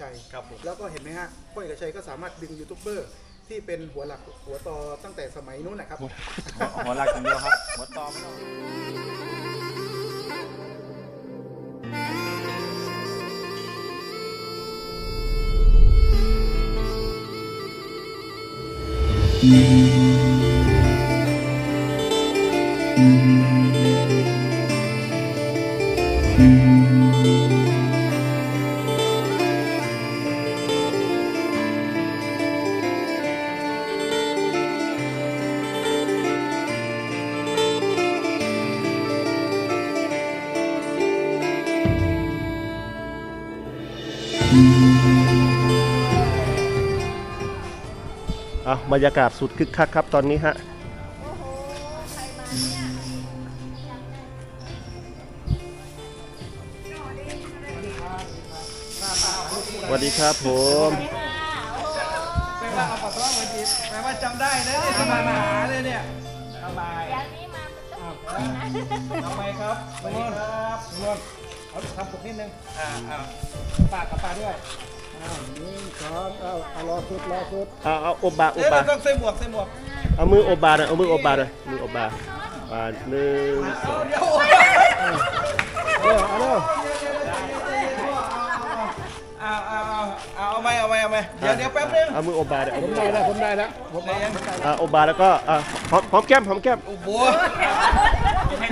ชัยครับผมแล้วก็เห็นไหมฮะพ่อเอกชัยก็สามารถดึงยูทูบเบอร์ที่เป็นหัวหลักหัวตอตั้งแต่สมัยนู้นนะครับหัวหลักอย่างเดียวครับหัวตอไม่ต้องอะ บรรยากาศสุดคึกคักครับตอนนี้ฮะสวัสดีครับผมแปลว่าเอาปัสสาวะมาจีบแปลว่าจำได้นะเนี่มาหาเลยเนี่ยทำไมอย่างนี้มาต้องทำไมครับสวัสดีครับนวลเอาทำปกนิดนึงอ่าอ่าปากกับปลาด้วย นี่ครับเอาเอารอสุดรอสุดเอาเอาอบบาอเอ้บยบาเราต้องใส่หมวกใส่หมวกเอามืออบบาหน่อยเอามืออบบาหน่อยมืออบบาบาหนึ่งสองเดี๋ยวเอาเอาเร็วเอาเอาเอาเอาเอาไหมเอาไหมเอาไหมเดี๋ยวเดี๋ยวแป๊บนึงเอามืออบบาหน่อยเอาผมมือได้แล้วผมได้แล้วผมเดี๋ยวยังอะอบบาแล้วก็อะหอมหอมแก้มหอมแก้มโอ้โหเปลี่ย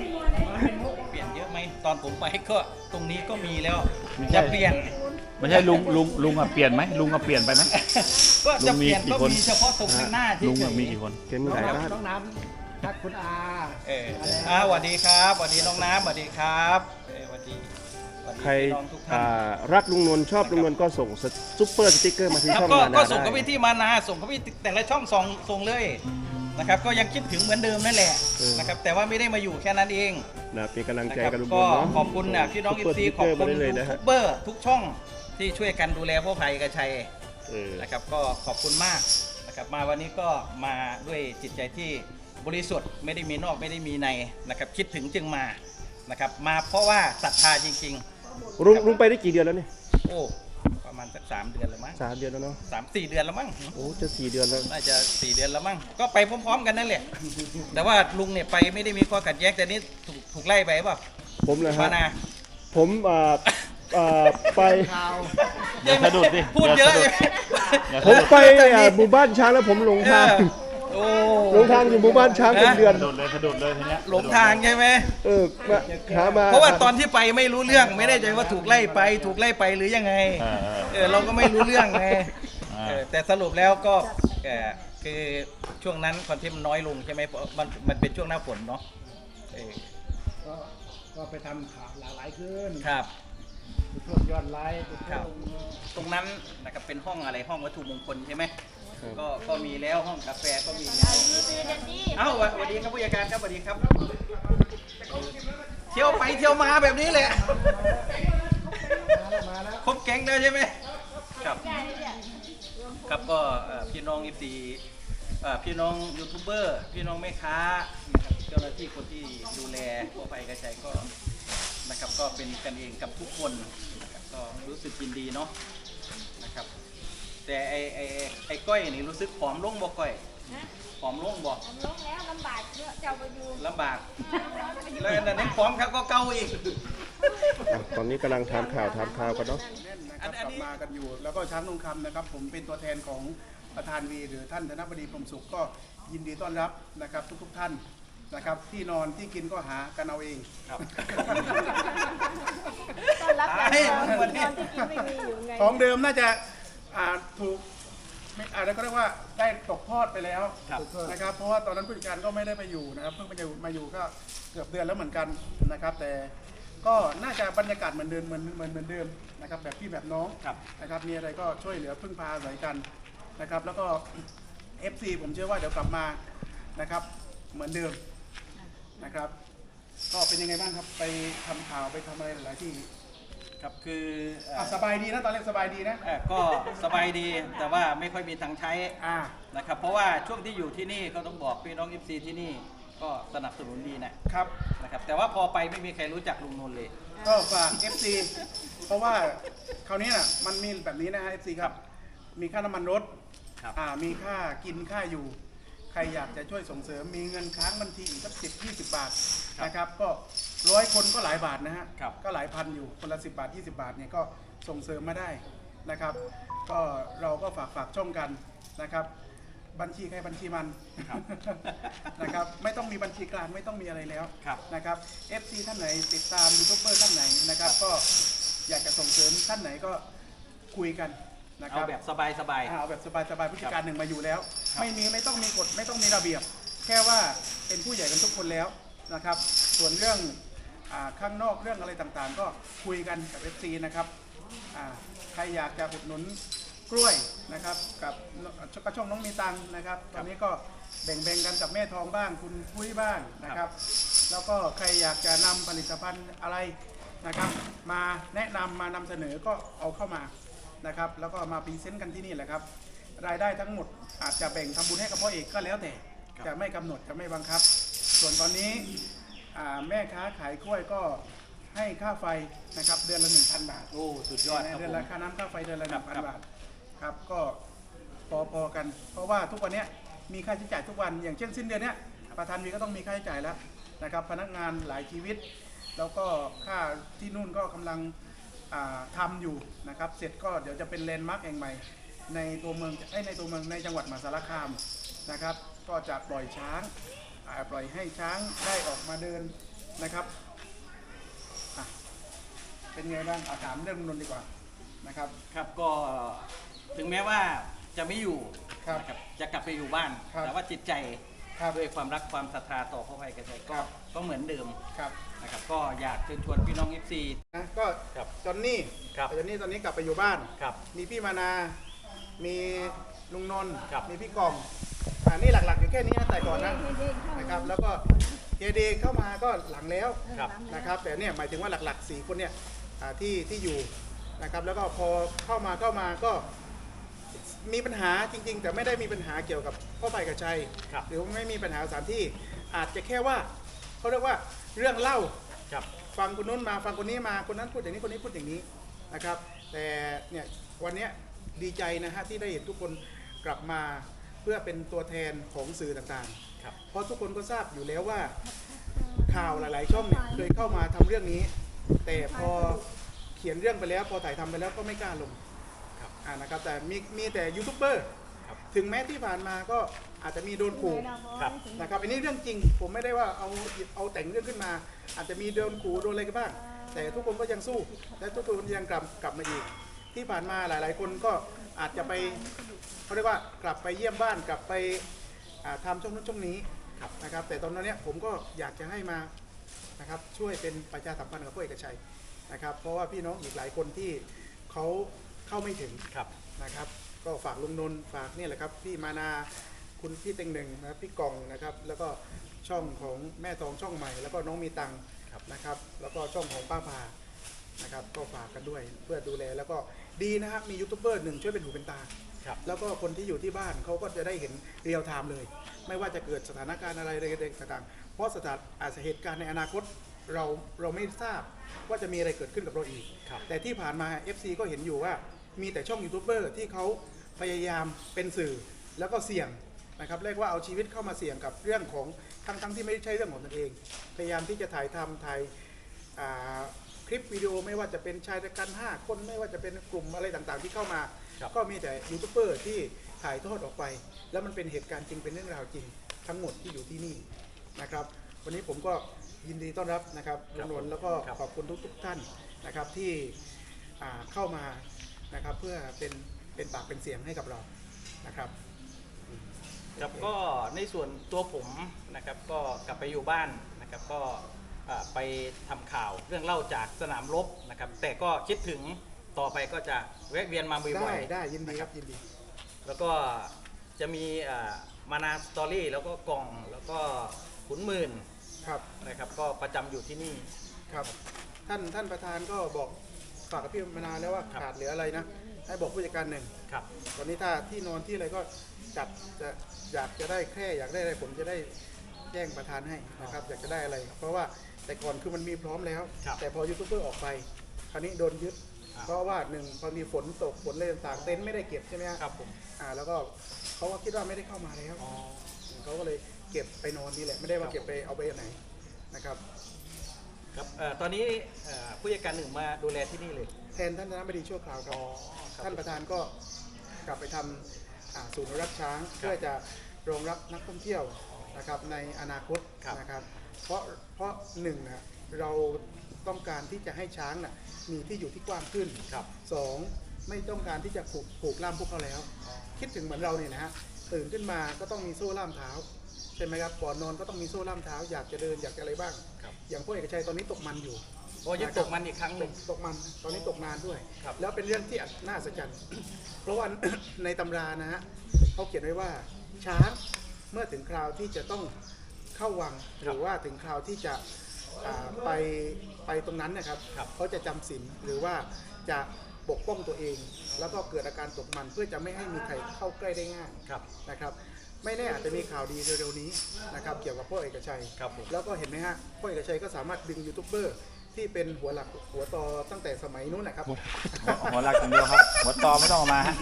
น ผมไปก็ตรงนี้ก็มีแล้วจะเปลี่ยน ไม่ใช่ลุงลุงลุงอะเปลี่ยนไหมลุงอะเปลี่ยนไปไหม ก็จะลุงเปมีลี่ยนกี่ก็คนมีเฉพาะตรงข้างหน้าที่ลุงอะมีกี่คนเห็นมีหลายบ้านน้องน้ำทักคุณอา เอออ่าสวัสดีครับสวัสดีน้องน้ำสวัสดีครับเออสวัสดีสวัสดีใครพี่น้องทุกท่าอ่านรักลุงนวลชอบลุงนวลก็ส่งซุปเปอร์สติ๊กเกอร์มาที่ครับช่องก็มานาก็ส่งเข้าไปได้ที่มานาส่งเข้าไปแต่ละช่องส่งส่งเลย นะครับก็ยังคิดถึงเหมือนเดิมนั่นแหละนะครับแต่ว่าไม่ได้มาอยู่แค่นั้นเองนะเป็นกำลังนะใจครับกับลุงนก็วลเนาะขอบคุณนะพี่น้องซุอิปนเปอร์ซีสติ๊กขอบเกอร์คุมาณได้เลยยูนะทูฮะบเบอร์ทุกช่องที่ช่วยกันดูแลพ่อภัยกระชัยเออนะครับก็ขอบคุณมากนะครับมาวันนี้ก็มาด้วยจิตใจที่บริสุทธิ์ไม่ได้มีนอกไม่ได้มีในนะครับคิดถึงจึงมานะครับมาเพราะว่าศรัทธาจริงลุงลุงไปได้กี่เดือนแล้วเนี่ยๆโอ้ ประมาณสักสามเดือนแล้วมั้งสามเดือนแล้วเนาะสามสี่เดือนแล้วมั้งโอ้จะสี่เดือนแล้วน่าจะสี่เดือนแล้วมั้งก็ไปพร้อมๆกันนั่นแหละ แต่ว่าลุงเนี่ยไปไม่ได้มีข้อขัดแย้งแต่นี่ถูกถูกไล่ไปเปล่าผมนะมาฮะนาผมอ่าอ่าไป อย่าสะดุดดิพูดเยอะอย่าเลสะยดุดอย่าผมไปอ่าหมู่บ้านช้างแล้วผมหลงเอทางอ โอ้หลงทางอยู่หมู่บ้านช้างเป็นเดือนสะดุดเลยสะดุดเลยทีเนี้ยหลงทางใช่ไหม เออมาหามาเพราะว่าตอนที่ไปไม่รู้เรื่องไม่ได้ใจว่าถูกไล่ไป ถูกไล่ไปหรือยังไง เออเออเออเราก็ไม่รู้เรื่องไงอ่าเออแต่สรุปแล้วก็เออคือช่วงนั้นคอนเทนต์มันน้อยลงใช่ไหมเพราะมันมันเป็นช่วงหน้าฝนเนาะเออก็ก็ไปทำข่าวหลากหลายขึ้นครับเพิ่มยอดไลค์ครับตรงนั้นนะครับเป็นห้องอะไรห้องวัตถุมงคลใช่ไหม ก็ก็มีแล้วห้องกาแฟก็มีแล้วมือถือเดี๋ยวนี้เอ้าสวัสดีครับผู้จัดการครับสวัสดีครับ เที่ยวไปเที่ยวมาแบบนี้แหละครบแก๊งแล้วใช่ไหมครับใหญ่เนี่ยครับก็เอ่อพี่น้องอิฟีพี่น้องยูทูบเบอร์พี่น้องแม่ค้านะครับเจ้าหน้าที่คนที่ดูแลพวกไปกระจายก็นะครับก็เป็นกันเองกับทุกคนนะครับก็รู้สึกยินดีเนาะนะครับ แต่ไอไอไอก้อยนี่รู้สึกผอมลงบ่ก้อยนะผอมลงบ่ทำลงแล้วลำบากเยอะเจ้าไปอยู่ลำบากแล้วอันนั้นผอมครับก็เก่าอีก อะตอนนี้กำลังทำข่าวทำข่าวกันเนาะ แน่นนะคอัรับนอันนี้กลับมากันอยู่ แล้วก็ช้างนงคำนะครับ ผมเป็นตัวแทนของประธานวีหรือท่านธนบดีพรหมสุขก็ยินดีต้อนรับนะครับทุกๆท่านนะครับ ที่นอนที่กินก็หากันเอาเองครับ ต้อนรับอย่างเดียวตายนอนที่กินไม่มีอยู่ไง ของเดิมน่าจะ อ่าถูกไม่อาจจะก็เรียกว่าได้ตกทอดไปแล้วครับ นะครับ เพราะว่าตอนนั้นผู้จัดการก็ไม่ได้ไปอยู่นะครับเพิ่งมาอยู่มาอยู่ก็เกือบเดือนแล้วเหมือนกันนะครับ แต่ก็น่าจะบรรยากาศเหมือนเดิมเหมือนเหมือนเหมือนเดิมนะครับ แบบพี่แบบน้องครับ นะครับมีอะไรก็ช่วยเหลือพึ่งพาอาศัยกันนะครับ แล้วก็ FC ผมเชื่อว่าเดี๋ยวกลับมานะครับ เหมือนเดิมนะครับ ก็เป็นยังไงบ้างครับไปทำข่าวไปทำอะไรหลายๆที่ ครับคือเอ่ออะสบายดีนะตอนแรกสบายดีนะ เอ่อก็สบายดีแต่ว่าไม่ค่อยมีทางใช้อ่า นะครับ เพราะว่าช่วงที่อยู่ที่นี่ก็ต้องบอกพี่น้องอิฟซีที่นี่ก็สนับสนุนดีนะครับ นะครับ แต่ว่าพอไปไม่มีใครรู้จักลุงนนท์เลย ก็ฝาก FC เพราะว่าคราวนี้น่ะมันมีแบบนี้นะฮะ FC ครับ มีค่าน้ำมันรถครับ อ่ามีค่ากินค่าอยู่ ใครอยากจะช่วยส่งเสริมมีเงินค้างบัญชีอีกสักสิบยี่สิบบาทนะครับ ก็ ร้อยคนก็หลายบาทนะฮะ ครับ ก็หลายพันอยู่ คนละสิบบาท 20 บาทเนี่ยก็ส่งเสริมมาได้นะครับ ก็เราก็ฝากฝากช่องกันนะครับ บัญชีใครบัญชีมันครับ นะครับ ไม่ต้องมีบัญชีกลางไม่ต้องมีอะไรแล้วครับ นะครับ FC ท่านไหนติดตามยูทูบเบอร์ท่านไหนนะครับ ก็อยากจะส่งเสริมท่านไหนก็คุยกันนะคเอารับ แบบสบายสบายเอาแบบสบายๆผู้จัดการหนึ่งมาอยู่แล้ว ครับ ไม่มีไม่ต้องมีกฎไม่ต้องมีระเบียบ แค่ว่าเป็นผู้ใหญ่กันทุกคนแล้วนะครับ ส่วนเรื่องอา ข้างนอกเรื่องอะไรต่างๆ ก็คุยกันกับ FC นะครับอ่าใครอยากจะอุดหนุนกล้วยนะครับกับกระช่องน้องมีตังค์นะครับตอนนี้ก็แบ่งๆกันกับแม่ทองบ้างคุณพุ้ยบ้างนะครับ แล้วก็ใครอยากจะนำผลิตภัณฑ์อะไรนะครับ มาแนะนำมานำเสนอก็เอาเข้ามานะครับ แล้วก็มาพรีเซนต์กันที่นี่แหละครับ รายได้ทั้งหมดอาจจะแบ่งทำบุญให้กับพ่อเอกก็แล้วแต่ครับจะไม่กำหนดจะไม่บังคับ ส่วนตอนนี้อ่า แม่ค้าขายกล้วยก็ให้ค่าไฟนะครับเดือนละ 1,000 บาทโอ้สุดยอดครับเดืผอนมละค่าน้ำค่าไฟเดือนละครับ1,000บาทครับก็พอพอกัน เพราะว่าทุกวันเนี้ยมีค่าใช้จ่ายทุกวัน อย่างเช่นสิ้นเดือนเนี้ยประธานวีก็ต้องมีค่าใช้จ่ายแล้วนะครับพนักงานหลายชีวิต แล้วก็ค่าที่นู่นก็กำลังอ่าทำาอยู่นะครับ เสร็จก็เดี๋ยวจะเป็นแลนด์มาร์กแห่งใหม่ ในตัวเมืองเอ้ยในตัวเมืองในจังหวัดมหาสารคามนะครับ ก็จะปล่อยช้างอ่า ปล่อยให้ช้างได้ออกมาเดินนะครับอะเป็นไงบ้างอาถามเรื่องนนท์ดีกว่านะครับ ครับก็ถึงแม้ว่าจะไม่อยู่ครับนะครับจะกลับไปอยู่บ้าน ครับแต่ว่าจิตใจครับด้วยความรักความศรัทธาต่อพระภัยกระจายก็ครับ ก็เหมือนเดิมครับนะครับ ก็อยากเชิญชวนพี่น้องเอฟซี นะก็ครับจอนนี่ครับจอนนี่ตอนนี้กลับไปอยู่บ้าน ครับ มีพี่มานา มีลุงนนท์ครับ มีพี่กองอ่านี่หลักๆอยู่แค่นี้นะแต่ก่อนนะนะครับแล้วก็เจเดเข้ามาก็หลังแล้วครับ นะครับ แต่เนี่ยหมายถึงว่าหลักๆสี่คนเนี่ยอ่าที่ที่อยู่นะครับแล้วก็พอเข้ามาเข้ามาก็มีปัญหาจริง ๆ แต่ไม่ได้มีปัญหาเกี่ยวกับพ่อไปกับชัยครับ หรือว่าไม่มีปัญหาสถานที่อาจจะแค่ว่าเขาเรียกว่าเรื่องเล่า ครับฟังคนนู้นมาฟังคนนี้มาคนนั้นพูดอย่างนี้คนนี้พูดอย่างนี้นะครับ แต่เนี่ยวันเนี้ยดีใจนะฮะที่ได้เห็นทุกคนกลับมา เพื่อเป็นตัวแทนของสื่อต่างครับๆเพราะทุกคนก็ทราบอยู่แล้วว่าข่าวหลาย ๆ ช่องเนี่ยเคยเข้ามาทำเรื่องนี้ แต่พอเขียนเรื่องไปแล้วพอถ่ายทำไปแล้วก็ไม่กล้าลงครับ อ่านะครับแต่มีมีแต่ยูทูบเบอร์ครับถึงแม้ที่ผ่านมาก็อาจจะมีโดนขู่ครับ นะครับอันนี้เรื่องจริงผมไม่ได้ว่าเอาเอาแต่งเรื่องขึ้นมา อาจจะมีโดนขู่โดนอะไรกันบ้าง แต่ทุกคนก็ยังสู้ และทุกคนยังกลับกลับมาอีก ที่ผ่านมาหลาย ๆ คนก็อาจจะไป เขาเรียกว่ากลับไปเยี่ยมบ้านกลับไปอ่าทำช่องนู้นช่องนี้นะครับ แต่ตอนนั้นเนี้ยผมก็อยากจะให้มานะครับช่วยเป็นประชาสัมพันธ์กับผู้เอกชัยนะครับเพราะว่าพี่น้องอีกหลายคนที่เขาเข้าไม่ถึงครับนะครับ ก็ฝากลุงนนท์ฝากเนี่ยแหละครับพี่มานาคุณพี่เต็งหนึ่งนะครับพี่กองนะครับแล้วก็ช่องของแม่ทองช่องใหม่ แล้วก็น้องมีตังค์ครับนะครับ แล้วก็ช่องของป้าพานะครับก็ฝากกันด้วยเพื่อดูแลแล้วก็ดีนะครับมียูทูบเบอร์หนึ่งช่วยเป็นหูเป็นตาครับ แล้วก็คนที่อยู่ที่บ้านเขาก็จะได้เห็นเรียลไทม์เลย ไม่ว่าจะเกิดสถานการณ์อะไรใดๆต่างๆ เพราะสถานอาจจะเหตุการณ์ในอนาคตเราเราไม่ทราบว่าจะมีอะไรเกิดขึ้นกับเราอีกครับแต่ที่ผ่านมา FC ก็เห็นอยู่ว่ามีแต่ช่องยูทูบเบอร์ที่เขาพยายามเป็นสื่อแล้วก็เสี่ยงนะครับเรียกว่าเอาชีวิตเข้ามาเสี่ยงกับเรื่องของทั้งทั้งที่ไม่ใช่เรื่องของตนเอง พยายามที่จะถ่ายทำถ่ายอ่าคลิปวิดีโอไม่ว่าจะเป็นชายด้วยกัน 5 คนไม่ว่าจะเป็นกลุ่มอะไรต่างๆ ที่เข้ามาครับ ก็มีแต่ยูทูบเบอร์ที่ถ่ายทอดออกไป แล้วมันเป็นเหตุการณ์จริงเป็นเรื่องราวจริง ทั้งหมดที่อยู่ที่นี่นะครับ วันนี้ผมก็ยินดีต้อนรับนะครับครัลุบงนนท์แล้วก็ครับขอบคุณทุกๆท่านนะครับที่อ่าเข้ามานะครับเพื่อเป็นเป็นปากเป็นเสียงให้กับเรานะครับครับก็ในส่วนตัวผมนะครับก็กลับไปอยู่บ้านนะครับก็อ่าไปทำข่าวเรื่องเล่าจากสนามรบนะครับแต่ก็คิดถึง ต่อไปก็จะแวะเวียนมาบ่ได้อยๆได้ยินดีครับยินดีแล้วก็จะมีอ่ามานาสตอรี่แล้วก็กล่องแล้วก็ขุนหมื่นครับนะครับ ก็ประจำอยู่ที่นี่ ครับ ท่านท่านประธานก็บอกฝากกับพี่มานานแล้วว่าครับ ขาดเหลืออะไรนะ ให้บอกผู้จัดการหนึ่งครับตอนนี้ถ้าที่นอนที่อะไรก็จัดจะอยากจะได้แค่อยากได้อะไรผมจะได้แจ้งประธานให้นะครับ อยากจะได้อะไร เพราะว่าแต่ก่อนคือมันมีพร้อมแล้ว ครับ แต่พอยูทูบเบอร์ออกไป คราวนี้โดนยึดครับ เพราะว่าหนึ่งพอมีฝนตกฝนอะไรต่างๆเต็นท์ไม่ได้เก็บใช่ไหมฮะครับผมอ่า แล้วก็เขาก็คิดว่าไม่ได้เข้ามาแล้วเขาก็เลยเก็บไปนอนนี่แหละไม่ได้ว่าเก็บไปเอาไปไหนนะครับ ครับเอ่อตอนนี้เอ่อผู้จัดการหนึ่งมาดูแลที่นี่เลย แทนท่านคณะบดีชั่วคราวครับท่านประธานก็กลับไปทำอ่าศูนย์อนุรักษ์ช้างเพื่อจะรองรับนักท่องเที่ยวนะครับในอนาคตครับนะครับ เพราะเพราะหนึ่งนะเราต้องการที่จะให้ช้างน่ะ มีที่อยู่ที่กว้างขึ้นครับสองไม่ต้องการที่จะผูกผูกล่ามพวกเขาแล้ว คิดถึงเหมือนเราเนี่ยนะฮะตื่นขึ้นมาก็ต้องมีโซ่ล่ามเท้าใช่ไหมครับก่อนนอนก็ต้องมีโซ่ล่ามเท้าอยากจะเดินอยากจะอะไรบ้าง ครับอย่างพ่อเอกชัยตอนนี้ตกมันอยู่ โอ้ยังตกมันอีกครั้งหตนึ่ง กตกมันตอนนี้ตกนานด้วย ครับ แล้วเป็นเรื่องที่น่าอัศจรรย์ เพราะว่า ในตำรานะฮะเขาเขียนไว้ว่าช้างเมื่อถึงคราวที่จะต้องเข้าวังหรือว่าถึงคราวที่จะอ่าไปไป ตรงนั้นนะครับครับ เขาจะจำศีลหรือว่าจะปกป้องตัวเอง แล้วก็เกิดอาการตกมันเพื่อจะไม่ให้มีใครเข้าใกล้ได้ง่ายครับนะครับ ไม่แน่อาจจะมีข่าวดีเร็วๆนี้นะครับเกี่ยวกับพ่อเอกชัย ครับผม แล้วก็เห็นไหมฮะพ่อเอกชัยก็สามารถดึงยูทูบเบอร์ที่เป็นหัวหลักหัวตอตั้งแต่สมัยนู้นนะครับ หัวหัวหลักอย่างเดียวครับ หัวตอไม่ต้องเอามาฮะ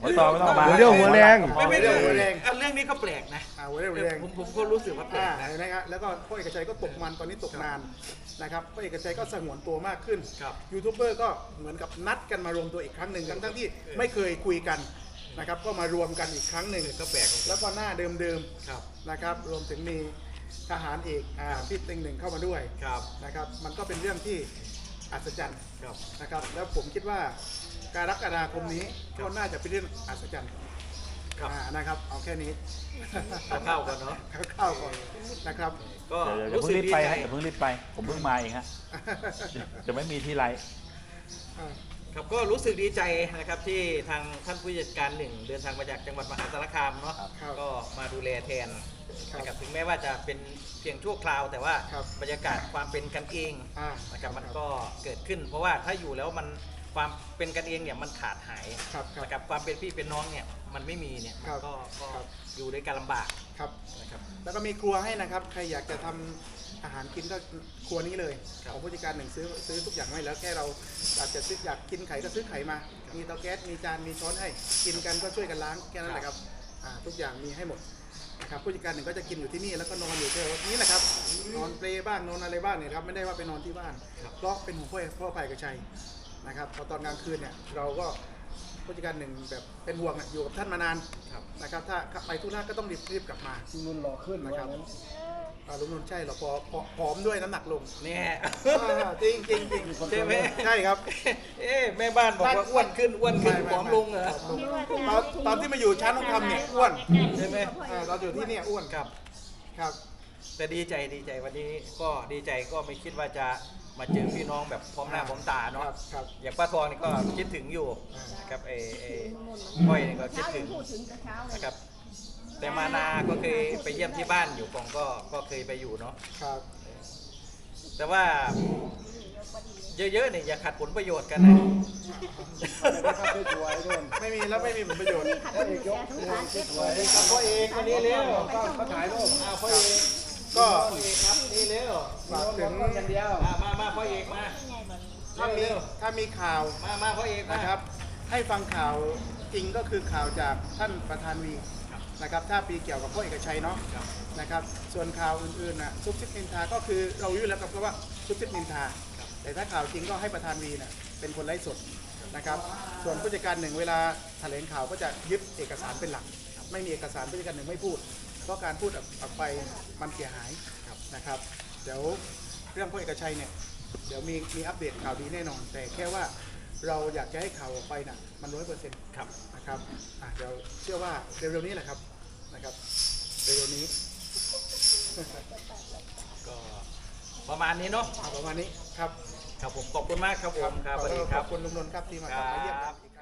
หัวตอไม่ต้องเอามาหัวเรี่ยวหัวแรง ไม่ไม่เรื่องหัวแรงอะเรื่องนี้ก็แปลกนะอ่าหัวเรี่ยวหัวแรงผมผมก็รู้สึกว่าแปลอ่ากนะเห็นไหมครับแล้วก็พ่อเอกชัยก็ตกมันตอนนี้ตกนานนะครับพ่อเอกชัยก็สงวนตัวมากขึ้นครับยูทูบเบอร์ก็เหมือนกับนัดกันมารวมตัวอีกครั้งหนึ่งทั้งทั้งๆที่ไม่เคยคุยกันนะครับก็มารวมกันอีกครั้งหนึ่งก็แปลกแล้วก็หน้าเดิมครับๆนะครับ รวมถึงมีทหารเอกอ่าพี่ติงหนึ่งเข้ามาด้วยครับนะครับ มันก็เป็นเรื่องที่อัศจรรย์ครับนะครับ แล้วผมคิดว่า การรักฎาคมนี้ก็น่าจะเป็นเรื่องอัศจรรย์ครับอ่านะครับ เอาแค่นี้เข้าๆก่อนเนาะเข้าๆก่อนนะครับ ก็เดี๋ยวเดี๋ยวรู้เพิ่สึงกรีบดีไปใจฮะเดี๋ยวเพิ่งรีบไป ผมเพิ่งมาเองฮะจะไม่มีที่ไรครับก็รู้สึกดีใจนะครับที่ทางท่านผู้จัดการหนึ่งเดินทางมาจากจังหวัดมหาสารคามเนาะครับก็มาดูแลแทนครับนะครับถึงแม้ว่าจะเป็นเพียงชั่วคราว แต่ว่าครับ บรรยากาศความเป็นกันเอง อ่านะครับมันก็เกิดขึ้นเพราะว่าถ้าอยู่แล้วมัน ความเป็นกันเองเนี่ยมันขาดหายครับครับนะครับความเป็นพี่เป็นน้องเนี่ยมันไม่มีเนี่ยมันก็ก็ครับ อยู่ด้วยกันลำบากครับ นะครับ แล้วก็มีครัวให้นะครับ ใครอยากจะทำอาหารกินก็ครัวนี้เลยครับของผู้จัดการหนึ่งซื้อซื้อทุกอย่างให้แล้วแค่เราอาจจะซื้ออยากกินไข่ก็ซื้อไข่มา มีเตาแก๊สมีจานมีช้อนให้กินกันก็ช่วยกันล้างแค่นั้นแหละครับอ่าทุกอย่างมีให้หมดนะครับผู้จัดการหนึ่งก็จะกินอยู่ที่นี่แล้วก็นอนอยู่แถวนี้แหละครับนอนเปลบ้างนอนอะไรบ้างเนี่ยครับไม่ได้ว่าไปนอนที่บ้าน ครับ เพราะเป็นหัวพ่อพ่อภัยกระชัย นะครับพอตอนกลางคืนเนี่ยเราก็ผู้จัดการหนึ่งแบบเป็นห่วงอะอยู่กับท่านมานานครับ นะครับ ถ้าไปธุระก็ต้องรีบรีบกลับมานุ่นหล่อขึ้นนะครับ ว่างั้นอ่าลุงนนท์ใช่เหรอพอพอผอมด้วยน้ำหนักลงเนี่ย อ่าจริงจริงจริงใช่ไหมใช่ครับ เอ๊ะแม่บ้านบอกว่าอ้วนขึ้นอ้วนขึ้นไม่ไม่ผอมลงเหรอตอนตอนที่มาอยู่ชั้นต้องทำเนี่ยอ้วนใช่ไหม อ่าตอนอยู่ที่เนี่ยอ้วนครับ ครับ แต่ดีใจดีใจวันนี้ก็ดีใจก็ไม่คิดว่าจะ มาเจอพี่น้องแบบพร้อมหน้าพร้อมตาคเนาะรับครับ อย่างป้าทองนี่ก็คิดถึงอยู่นะครับเอเอก้อยนี่ก็คิดเช้าถึงพูดถึงแต่เช้าเลยนะครับ แต่มานาก็เคยไปเยี่ยมที่บ้านอยู่กองก็ก็เคยไปอยู่เนาะครับแต่ว่าเยอะๆเนี่ยอย่าขัดผลประโยชน์กันนะ ไม่ได้ภาพสวยๆด้วยไม่มีแล้วไม่มีผลประโยชน์ขัดคนแก่สงสารเจ็บสวยครับพ่อเอกวันนี้เร็วก็เขาถ่ายรูปอ้าวพ่อเอก ก็พ่อเอกครับนี่เร็วฝากถึงอย่างเดียวอ่ามามาพ่อเอกมาถ้ามีถ้ามีข่าวมามาพ่อเอกมานะครับ ให้ฟังข่าวจริงก็คือข่าวจากท่านประธานวีนะครับถ้าปีเกี่ยวกับพ่อเอกชัยเนาะครับนะครับ ส่วนข่าวอื่นๆนะซุปซิปนินทาก็คือเรารู้อยู่แล้วครับว่าซุปซิปนินทา แต่ถ้าข่าวจริงก็ให้ประธานวีนะเป็นคนไล่สดนะครับ ส่วนผู้จัดการหนึ่งเวลาแถลงข่าวก็จะยึดเอกสารเป็นหลัก ไม่มีเอกสารผู้จัดการหนึ่งไม่พูด เพราะการพูดออกออกไปมันเสียหายนะครับ เดี๋ยวเรื่องพ่อเอกชัยเนี่ยเดี๋ยวมีมีอัปเดตข่าวดีแน่นอน แต่แค่ว่าเราอยากจะให้ข่าวออกไปน่ะมันร้อยเปอร์เซ็นต์ครับนะครับอะเดี๋ยวเชื่อว่าเร็วๆนี้แหละครับนะครับเร็วๆนี้ ก็ประมาณนี้เนาะเอาประมาณนี้ครับครับผมขอบคุณมากครับผมครับสวัสดีคขรัอบบคุณลุงนนท์ครับที่มากลับมาเยี่ยมครับอีก